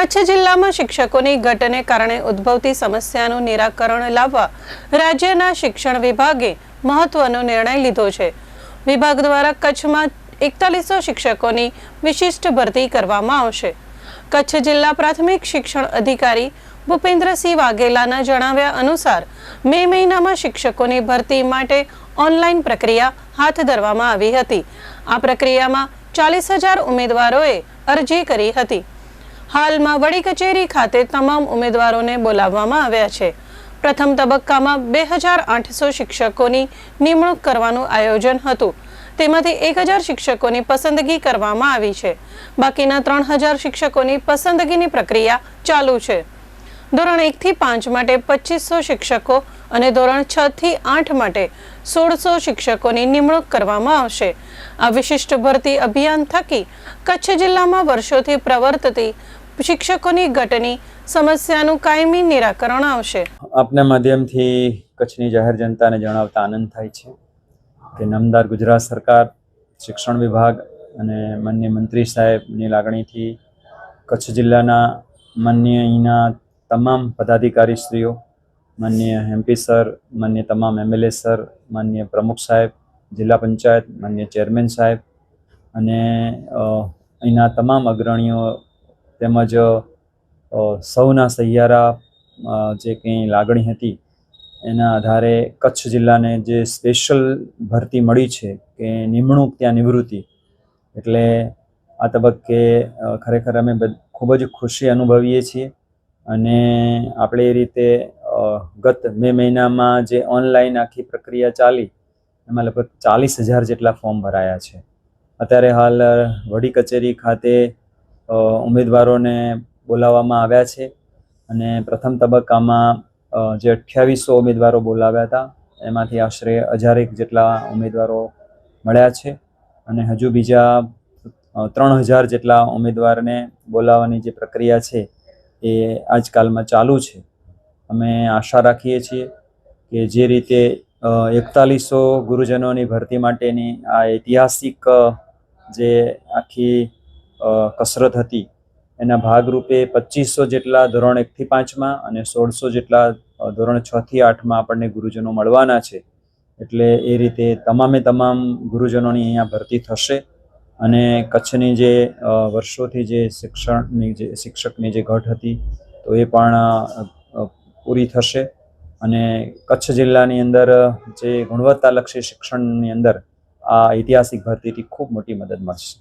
કચ્છ જિલ્લામાં શિક્ષકોની ઘટને કારણે ઉદ્ભવતી સમસ્યાનું નિરાકરણ લાવવા રાજ્યના શિક્ષણ વિભાગે મહત્વનો નિર્ણય લીધો છે. વિભાગ દ્વારા કચ્છમાં એકતાલીસો શિક્ષકોની વિશિષ્ટ ભરતી કરવામાં આવશે. કચ્છ જિલ્લા પ્રાથમિક શિક્ષણ અધિકારી ભૂપેન્દ્રસિંહ વાઘેલાના જણાવ્યા અનુસાર, મે મહિનામાં શિક્ષકોની ભરતી માટે ઓનલાઈન પ્રક્રિયા હાથ ધરવામાં આવી હતી. આ પ્રક્રિયામાં ચાલીસ હજાર ઉમેદવારોએ અરજી કરી હતી. હાલમાં વડી કચેરી ખાતે તમામ ઉમેદવારોને બોલાવવામાં આવ્યા છે. પ્રથમ તબક્કામાં બે હજાર આઠસો શિક્ષકોની નિમણૂક કરવાનું આયોજન હતું. તેમાંથી એક હજાર શિક્ષકોની પસંદગી કરવામાં આવી છે. બાકીના ત્રણ હજાર શિક્ષકોની પસંદગીની પ્રક્રિયા ચાલુ છે. ધોરણ એકથી પાંચ માટે પચીસો શિક્ષકો અને ધોરણ છ થી આઠ માટે સોળસો શિક્ષકોની નિમણૂક કરવામાં આવશે. આ વિશિષ્ટ ભરતી અભિયાન થકી કચ્છ જિલ્લામાં વર્ષોથી પ્રવર્તતી શિક્ષકોની ઘટની સમસ્યાનું કાયમી નિરાકરણ આવશે. આપના માધ્યમથી કચ્છની જાહેર જનતાને જણાવતા આનંદ થાય છે કે નામદાર ગુજરાત સરકાર, શિક્ષણ વિભાગ અને માન્ય મંત્રી સાહેબની લાગણીથી કચ્છ જિલ્લાના માન્ય અહીંના તમામ પદાધિકારી શ્રીઓ માન્ય એમપી સર, માન્ય તમામ એમએલએ સર, માન્ય પ્રમુખ સાહેબ, જિલ્લા પંચાયત, માન્ય ચેરમેન સાહેબ અને અહીંના તમામ અગ્રણીઓ તેમજ સૌના સહિયારા જે કંઈ લાગણી હતી, એના આધારે કચ્છ જિલ્લાને જે સ્પેશિયલ ભરતી મળી છે કે નિમણૂક ત્યાં નિવૃત્તિ, એટલે આ તબક્કે ખરેખર અમે ખૂબ જ ખુશી અનુભવીએ છીએ અને આપણે એ રીતે ગત મે મહિનામાં જે ઓનલાઈન આખી પ્રક્રિયા ચાલી, એમાં લગભગ ચાલીસ હજાર જેટલા ફોર્મ ભરાયા છે. અત્યારે હાલ વડી કચેરી ખાતે ઉમેદવારોને બોલાવવામાં આવ્યા છે. અને પ્રથમ તબક્કામાં જે અઠ્યાવીસો ઉમેદવારો બોલાવ્યા હતા, એમાંથી આશરે હજારેક જેટલા ઉમેદવારો મળ્યા છે. અને હજુ બીજા ત્રણ હજાર જેટલા ઉમેદવારને બોલાવવાની જે પ્રક્રિયા છે, એ આજકાલમાં ચાલુ છે. અમે આશા રાખીએ છીએ કે જે રીતે એકતાલીસો ગુરુજનોની ભરતી માટેની આ ઐતિહાસિક જે આખી કસરત હતી. એના ભાગરૂપે પચીસો જેટલા ધોરણ એકથી પાંચમાં અને સોળસો જેટલા ધોરણ છથી આઠમાં આપણને ગુરુજનો મળવાના છે. એટલે એ રીતે તમામે તમામ ગુરુજનોની અહીંયા ભરતી થશે અને કચ્છની જે વર્ષોથી જે શિક્ષણની જે, શિક્ષકની જે ઘટ હતી, તો એ પણ પૂરી થશે. અને કચ્છ જિલ્લાની અંદર જે ગુણવત્તાલક્ષી શિક્ષણની અંદર આ ઐતિહાસિક ભરતીથી ખૂબ મોટી મદદ મળશે.